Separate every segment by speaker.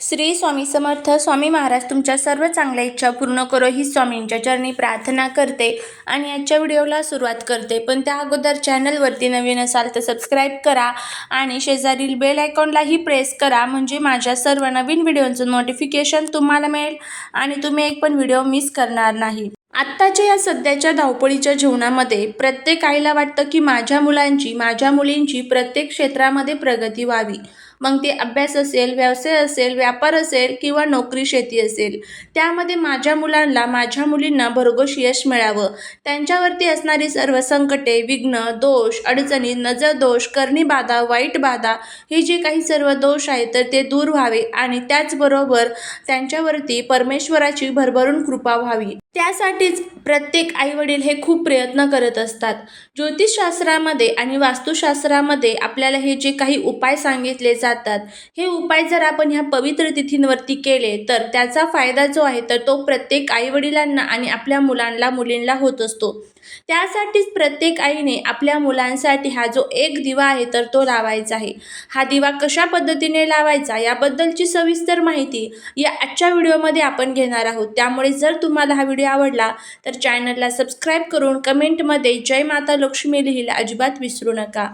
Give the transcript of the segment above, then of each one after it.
Speaker 1: श्री स्वामी समर्थ स्वामी महाराज तुमच्या सर्व चांगल्या इच्छा पूर्ण करो. ही स्वामींच्या चरणी प्रार्थना करते आणि आजच्या व्हिडिओला सुरुवात करते. पण त्या अगोदर चॅनलवरती नवीन असाल तर सबस्क्राईब करा आणि शेजारील बेल आयकॉनलाही प्रेस करा. म्हणजे माझ्या सर्व नवीन व्हिडिओचं नोटिफिकेशन तुम्हाला मिळेल आणि तुम्ही एक पण व्हिडिओ मिस करणार नाही. आत्ताच्या या सध्याच्या धावपळीच्या जीवनामध्ये प्रत्येक आईला वाटतं की माझ्या मुलांची माझ्या मुलींची प्रत्येक क्षेत्रामध्ये प्रगती व्हावी. मग ते अभ्यास असेल व्यवसाय असेल व्यापार असेल किंवा नोकरी शेती असेल. त्यामध्ये माझ्या मुलांना माझ्या मुलींना भरघोस यश मिळावं. त्यांच्यावरती असणारी सर्व संकटे विघ्न दोष अडचणी नजर दोष करणी बाधा वाईट बाधा हे जे काही सर्व दोष आहेत तर ते दूर व्हावे आणि त्याचबरोबर त्यांच्यावरती परमेश्वराची भरभरून कृपा व्हावी. त्यासाठीच प्रत्येक आईवडील हे खूप प्रयत्न करत असतात. ज्योतिषशास्त्रामध्ये आणि वास्तुशास्त्रामध्ये आपल्याला हे जे काही उपाय सांगितले जातात हे उपाय जर आपण ह्या पवित्र तिथींवरती केले तर त्याचा फायदा जो आहे तर तो प्रत्येक आईवडिलांना आणि आपल्या मुलांना मुलींना होत असतो. त्यासाठीच प्रत्येक आईने आपल्या मुलांसाठी हा जो एक दिवा आहे तर तो लावायचा आहे. हा दिवा कशा पद्धतीने लावायचा याबद्दलची सविस्तर माहिती या आजच्या व्हिडिओमध्ये आपण घेणार आहोत. त्यामुळे जर तुम्हाला हा व्हिडिओ आवडला तर चॅनलला सबस्क्राईब करून कमेंटमध्ये जय माता लक्ष्मी लिहिला अजिबात विसरू नका.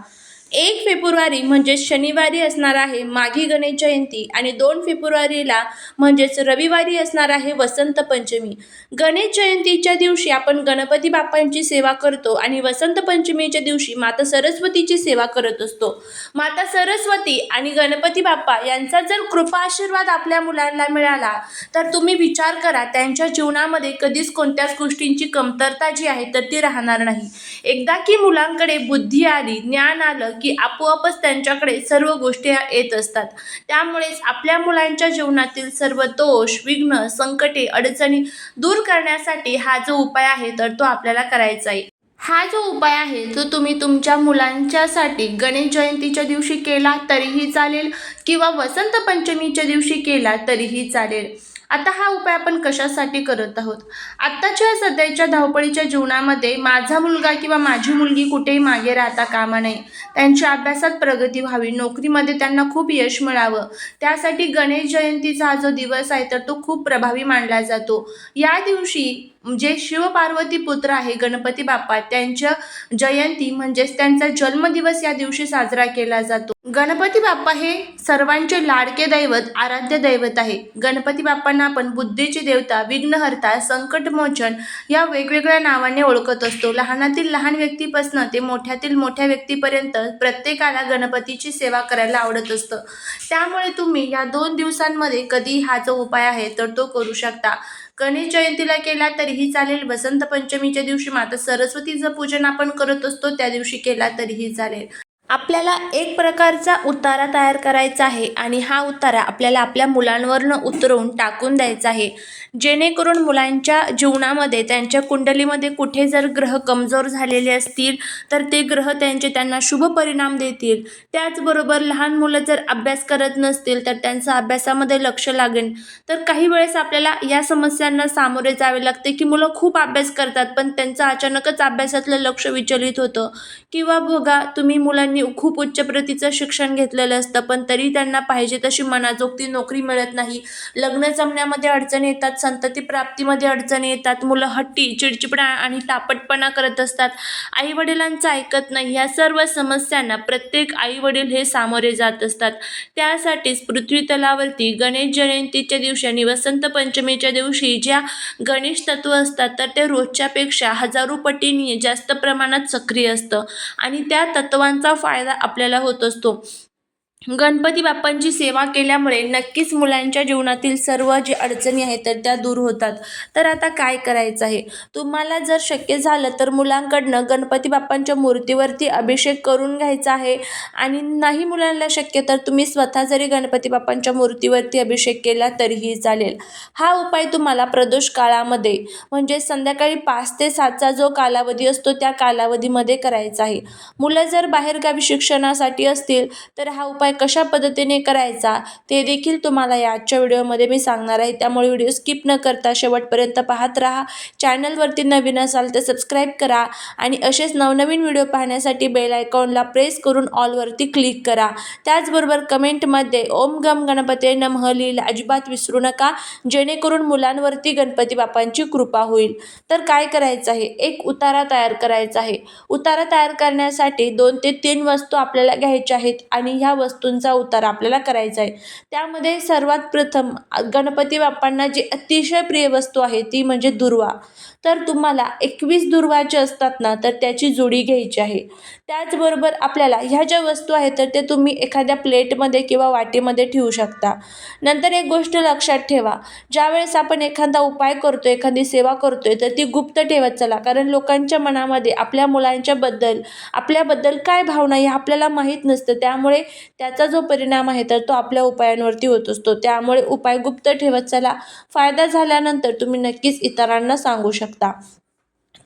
Speaker 1: एक फेब्रुवारी म्हणजेच शनिवारी असणार आहे माघी गणेश जयंती आणि दोन फेब्रुवारीला म्हणजेच रविवारी असणार आहे वसंत पंचमी. गणेश जयंतीच्या दिवशी आपण गणपती बाप्पांची सेवा करतो आणि वसंत पंचमीच्या दिवशी माता सरस्वतीची सेवा करत असतो. माता सरस्वती आणि गणपती बाप्पा यांचा जर कृपा आशीर्वाद आपल्या मुलांना मिळाला तर तुम्ही विचार करा त्यांच्या जीवनामध्ये कधीच कोणत्याच गोष्टींची कमतरता जी आहे तर ती राहणार नाही. एकदा की मुलांकडे बुद्धी आली ज्ञान आलं की आपोआपच त्यांच्याकडे सर्व गोष्टी येत असतात. त्यामुळेच आपल्या मुलांच्या जीवनातील सर्व दोष विघ्न संकटे अडचणी दूर करण्यासाठी हा जो उपाय आहे तर तो आपल्याला करायचा आहे. हा जो उपाय आहे तो तुम्ही तुमच्या मुलांच्यासाठी गणेश जयंतीच्या दिवशी केला तरीही चालेल किंवा वसंत पंचमीच्या दिवशी केला तरीही चालेल. आता हा उपाय आपण कशासाठी करत आहोत? आत्ताच्या सध्याच्या धावपळीच्या जीवनामध्ये माझा मुलगा किंवा माझी मुलगी कुठेही मागे राहता कामा नये. त्यांच्या अभ्यासात प्रगती व्हावी नोकरीमध्ये त्यांना खूप यश मिळावं. त्यासाठी गणेश जयंतीचा हा जो दिवस आहे तर तो खूप प्रभावी मानला जातो. या दिवशी जे शिवपार्वती पुत्र आहे गणपती बाप्पा त्यांच्या जयंती म्हणजेच त्यांचा जन्मदिवस या दिवशी साजरा केला जातो. गणपती बाप्पा हे सर्वांचे लाडके दैवत आराध्य दैवत आहे. गणपती बाप्पांना आपण बुद्धीची देवता विघ्नहर्ता संकटमोचन या वेगवेगळ्या नावाने ओळखत असतो. लहानातील लहान व्यक्तीपासनं ते मोठ्यातील मोठ्या व्यक्तीपर्यंत प्रत्येकाला गणपतीची सेवा करायला आवडत असतं. त्यामुळे तुम्ही या दोन दिवसांमध्ये कधी हा जो उपाय आहे तर तो करू शकता. गणेश जयंतीला केला तरीही चालेल. वसंत पंचमीच्या दिवशी माता सरस्वतीचं पूजन आपण करत असतो. त्या दिवशी केला तरीही चालेल. आपल्याला एक प्रकारचा उतारा तयार करायचा आहे आणि हा उतारा आपल्याला आपल्या मुलांवरनं उतरवून टाकून द्यायचा आहे. जेणेकरून मुलांच्या जीवनामध्ये त्यांच्या कुंडलीमध्ये कुठे जर ग्रह कमजोर झालेले असतील तर ते ग्रह त्यांचे त्यांना शुभ परिणाम देतील. त्याचबरोबर लहान मुलं जर अभ्यास करत नसतील तर त्यांचं अभ्यासामध्ये लक्ष लागेल. तर काही वेळेस आपल्याला या समस्यांना सामोरे जावे लागते की मुलं खूप अभ्यास करतात पण त्यांचं अचानकच अभ्यासातलं लक्ष विचलित होतं. किंवा बघा तुम्ही मुलांनी खूप उच्च प्रतीचं शिक्षण घेतलेलं असतं पण तरी त्यांना पाहिजे तशी मनाजोगती नोकरी मिळत नाही. लग्न जमण्यामध्ये अडचणी येतात संतती प्राप्तीमध्ये अडचणी येतात. मुलं हट्टी चिडचिपडा आणि तापटपणा करत असतात. आईवडिलांचं ऐकत नाही. या सर्व समस्यांना प्रत्येक आईवडील हे सामोरे जात असतात. त्यासाठीच पृथ्वी तलावरती गणेश जयंतीच्या दिवशी आणि वसंत पंचमीच्या दिवशी ज्या गणेश तत्व असतात तर ते रोजच्यापेक्षा हजारो पटीने जास्त प्रमाणात सक्रिय असतं आणि त्या तत्वांचा फायदा आपल्याला होत असतो. गणपती बाप्पांची सेवा केल्यामुळे नक्कीच मुलांच्या जीवनातील सर्व जे अडचणी आहेत तर त्या दूर होतात. तर आता काय करायचं आहे? तुम्हाला जर शक्य झालं तर मुलांकडनं गणपती बाप्पांच्या मूर्तीवरती अभिषेक करून घ्यायचा आहे. आणि नाही मुलांना शक्य तर तुम्ही स्वतः जरी गणपती बाप्पांच्या मूर्तीवरती अभिषेक केला तरीही चालेल. हा उपाय तुम्हाला प्रदोष काळामध्ये म्हणजे संध्याकाळी पाच ते सातचा जो कालावधी असतो त्या कालावधीमध्ये करायचा आहे. मुलं जर बाहेरगावी शिक्षणासाठी असतील तर हा उपाय कशा पद्धतीने करायचा ते देखील तुम्हाला या आजच्या व्हिडिओमध्ये मी सांगणार आहे. त्यामुळे व्हिडिओ स्किप न करता शेवटपर्यंत पाहत राहा. चॅनलवरती नवीन असाल तर सबस्क्राईब करा आणि असेच नवनवीन व्हिडिओ पाहण्यासाठी बेल आयकॉनला प्रेस करून ऑलवरती क्लिक करा. त्याचबरोबर कमेंटमध्ये ओम गम गणपते नमह लिहिला अजिबात विसरू नका जेणेकरून मुलांवरती गणपती बाप्पांची कृपा होईल. तर काय करायचं आहे? एक उतारा तयार करायचा आहे. उतारा तयार करण्यासाठी दोन ते तीन वस्तू आपल्याला घ्यायच्या आहेत आणि ह्या वस्तू वस्तूंचा उतार आपल्याला करायचा आहे. त्यामध्ये सर्वात प्रथम गणपती बाप्पांना जी अतिशय प्रिय वस्तू आहे ती म्हणजे दुर्वा. तर तुम्हाला एकवीस दुर्वाचे असतात ना तर त्याची जोडी घ्यायची आहे. त्याचबरोबर आपल्याला ह्या ज्या वस्तू आहेत तर ते तुम्ही एखाद्या प्लेटमध्ये किंवा वाटीमध्ये ठेवू शकता. नंतर एक गोष्ट लक्षात ठेवा ज्यावेळेस आपण एखादा उपाय करतो एखादी सेवा करतोय तर ती गुप्त ठेवत चला. कारण लोकांच्या मनामध्ये आपल्या मुलांच्याबद्दल आपल्याबद्दल काय भावना हे आपल्याला माहीत नसतं. त्यामुळे त्याचा जो परिणाम आहे तर तो आपल्या उपायांवरती होत असतो. त्यामुळे उपाय गुप्त ठेवत चला. फायदा झाल्यानंतर तुम्ही नक्कीच इतरांना सांगू शकता.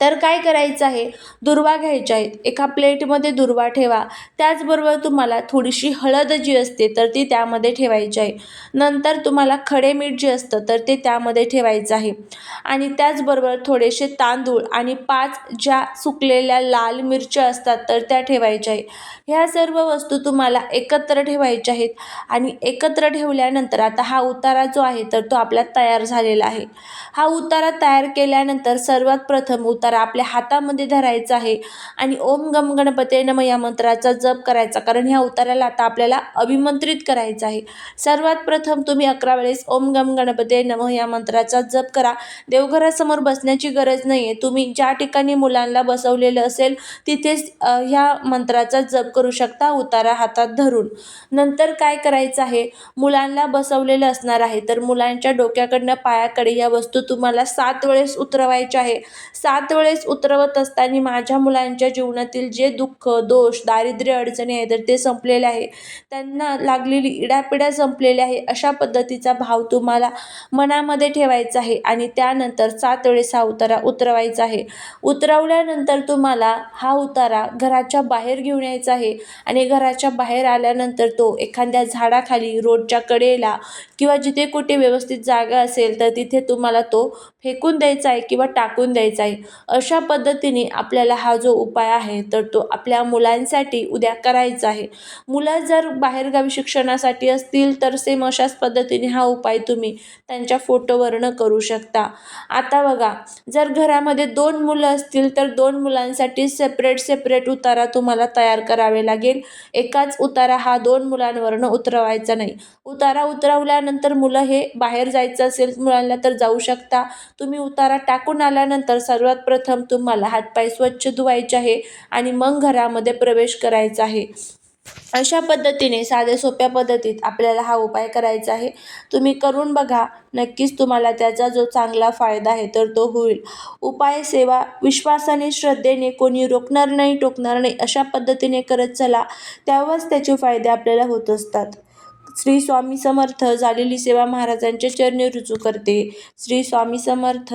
Speaker 1: तर काय करायचं आहे? दुर्वा घ्यायच्या आहेत एका प्लेटमध्ये दुर्वा ठेवा. त्याचबरोबर तुम्हाला थोडीशी हळद जी असते तर ती त्यामध्ये ठेवायची आहे. नंतर तुम्हाला खडे मीठ जे असतं तर ते त्यामध्ये ठेवायचं आहे. आणि त्याचबरोबर थोडेसे तांदूळ आणि पाच ज्या सुकलेल्या लाल मिरच्या असतात तर त्या ठेवायच्या आहे. ह्या सर्व वस्तू तुम्हाला एकत्र ठेवायच्या आहेत. आणि एकत्र ठेवल्यानंतर आता हा उतारा जो आहे तर तो आपला तयार झालेला आहे. हा उतारा तयार केल्यानंतर सर्वात प्रथम उतारा आपल्या हातामध्ये धरायचा आहे. आणि ओम गम गणपते नम या मंत्राचा जप करायचा. कारण ह्या उताराला आता आपल्याला अभिमंत्रित करायचं आहे. सर्वात प्रथम तुम्ही अकरा वेळेस ओम गम गणपते नम या मंत्राचा जप करा. देवघरासमोर बसण्याची गरज नाही आहे तुम्ही ज्या ठिकाणी मुलांना बसवलेलं असेल तिथेच ह्या मंत्राचा जप करू शकता उतारा हातात धरून. नंतर काय करायचं आहे? मुलांना बसवलेलं असणार आहे. तर मुलांच्या डोक्याकडनं पायाकडे या वस्तू तुम्हाला सात वेळेस उतरवायच्या आहे. सात वेळेस उतरवत असताना माझ्या मुलांच्या जीवनातील जे दुःख दोष दारिद्र्य अडचणी आहे तर ते संपलेले आहे. त्यांना लागलेली इडापिडा संपलेली आहे अशा पद्धतीचा भाव तुम्हाला मनामध्ये ठेवायचा आहे आणि त्यानंतर सात वेळेस हा उतारा उतरवायचा आहे. उतरवल्यानंतर तुम्हाला हा उतारा घराच्या बाहेर घेऊन यायचा आहे आणि घराच्या बाहेर आल्यानंतर तो एखाद्या झाडाखाली रोडच्या कडेला किंवा जिथे कुठे व्यवस्थित जागा असेल तर तिथे तुम्हाला तो फेकून द्यायचा आहे किंवा टाकून द्यायचा आहे. अशा पद्धतीने आपल्याला हा जो उपाय आहे तर तो आपल्या मुलांसाठी उद्या करायचा आहे. मुलं जर बाहेरगावी शिक्षणासाठी असतील तर सेम अशाच पद्धतीने हा उपाय तुम्ही त्यांच्या फोटोवरनं करू शकता. आता बघा जर घरामध्ये दोन मुलं असतील तर दोन मुलांसाठी सेपरेट सेपरेट उतारा तुम्हाला तयार करावे लागेल. एकाच उतारा हा दोन मुलांवरनं उतरवायचा नाही. उतारा उतरवल्यानंतर मुलं हे बाहेर जायचं असेल मुलांना तर जाऊ शकता. तुम्ही उतारा टाकून आल्यानंतर सर्वात प्रथम तुम्हाला हातपाय स्वच्छ धुवायचे आहे आणि मग घरामध्ये प्रवेश करायचा आहे. अशा पद्धतीने साध्या सोप्या पद्धतीत आपल्याला हा उपाय करायचा आहे. तुम्ही करून बघा नक्कीच तुम्हाला त्याचा जो चांगला फायदा आहे तर तो होईल. उपाय सेवा विश्वासाने श्रद्धेने कोणी रोखणार नाही टोकणार नाही अशा पद्धतीने करत चला. तेव्हाच त्याचे फायदे आपल्याला होत असतात. श्री स्वामी समर्थ झालेली सेवा महाराजांच्या चरणी रुजू करते. श्री स्वामी समर्थ